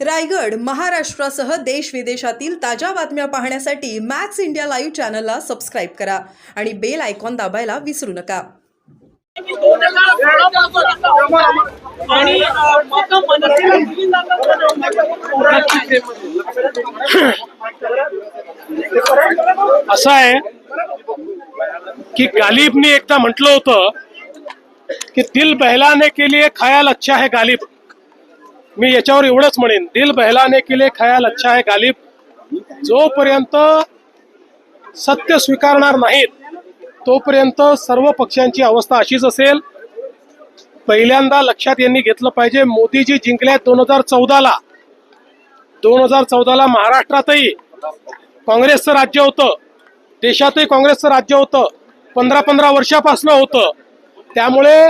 रायगड महाराष्ट्रासह देश विदेशातील ताज्या बातम्या पाहण्यासाठी मॅक्स इंडिया लाईव्ह चॅनलला सबस्क्राईब करा आणि बेल आयकॉन दाबायला विसरू नका. असं आहे की गालिबने एकदा म्हटलं होतं की दिल बहलाने के लिए खयाल अच्छा है गालिब. मी याच्यावर एवढंच म्हणेन. दिल बहलाने के लिए खयाल अच्छा आहे गालिब. जोपर्यंत सत्य स्वीकारणार नाहीत तोपर्यंत सर्व पक्षांची अवस्था अशीच असेल. पहिल्यांदा लक्षात यांनी घेतलं पाहिजे मोदीजी जिंकले दोन हजार चौदाला. दोन हजार चौदाला महाराष्ट्रातही काँग्रेसचं राज्य होतं. देशातही काँग्रेसचं राज्य होतं. पंधरा पंधरा वर्षापासनं होतं. त्यामुळे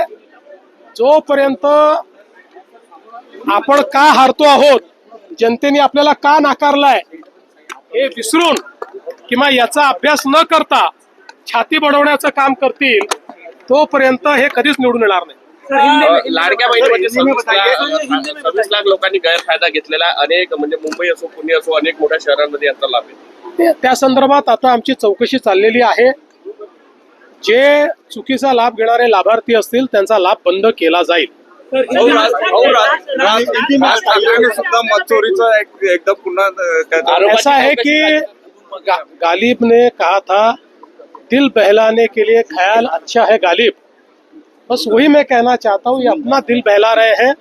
जोपर्यंत आपण का हारतो आहोत? जनतेने आपल्याला का नाकारलाय? हे विसरून किंवा याचा अभ्यास न करता छाती बडवण्याचं काम करतील तोपर्यंत हे कधीच निवडून येणार नाही. लाडक्या बहिणीमध्ये सव्वीस लाख लोकांनी गैरफायदा घेतलेला आहे. अनेक म्हणजे मुंबई असो पुणे असो अनेक मोठ्या शहरांमध्ये यांचा लाभ आहे. त्या संदर्भात आता आमची चौकशी चाललेली आहे. जे चुकीचा लाभ घेणारे लाभार्थी असतील त्यांचा लाभ बंद केला जाईल. राज ठाकरेंनी सुद्धा पुन्हा ऐसा है कि गालिब ने कहा था दिल बहलाने के लिए ख्याल अच्छा है गालिब। बस वही मैं कहना चाहता हूँ ये अपना दिल बहला रहे हैं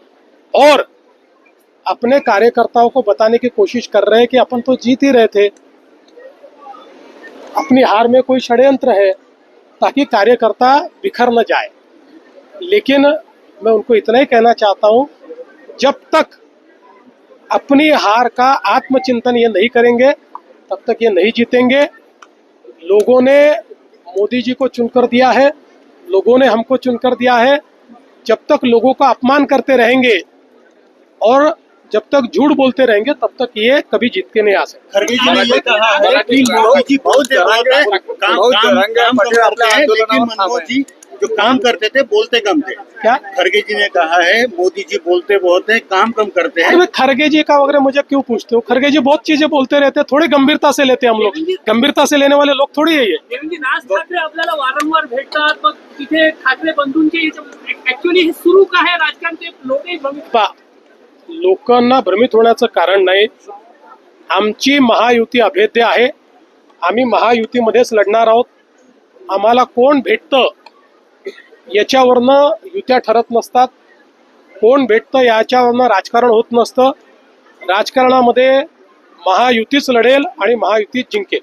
और अपने कार्यकर्ताओं को बताने की कोशिश कर रहे हैं कि अपन तो जीत ही रहे थे। अपनी हार में कोई षड्यंत्र है ताकि कार्यकर्ता बिखर न जाए। लेकिन मैं उनको इतना ही कहना चाहता हूँ जब तक अपनी हार का आत्मचिंतन ये नहीं करेंगे तब तक ये नहीं जीतेंगे। लोगों ने मोदी जी को चुनकर दिया है लोगों ने हमको चुनकर दिया है। जब तक लोगों का अपमान करते रहेंगे और जब तक झूठ बोलते रहेंगे तब तक ये कभी जीत के नहीं आ सकते। खड़गे जी ने ये कहा है कि मोदी जी बहुत जगह काम काम करते हैं लेकिन मनमोहन जी जो काम करते थे बोलते कम थे। क्या? खड़गे जी ने कहा है मोदी जी बोलते बहुत है काम कम करते हैं। मैं खरगे जी का वगैरह मुझे क्यों पूछते हो? खरगे जी बहुत चीजें बोलते रहते हैं थोड़ी गंभीरता से लेते हैं हम लोग। गंभीरता से लेने वाले लोग थोड़ी है ये। देवेंद्र राज ठाकरे आपल्याला वारंवार भेटतात मग तिथे ठाकरे बंधूंचे ऍक्च्युली हे सुरू का आहे राजकारण ते लोकांना भ्रमित होण्याचं कारण नाही. आमची महायुती अभेद्य आहे. आम्ही महायुतीमध्येच लढणार आहोत. आम्हाला कोण भेटतं? याच्यावरनं युत्या ठरत नसतात. कोण भेटतं याच्यावरनं राजकारण होत नसतं. राजकारणामध्ये महायुतीच लढेल आणि महायुतीच जिंकेल.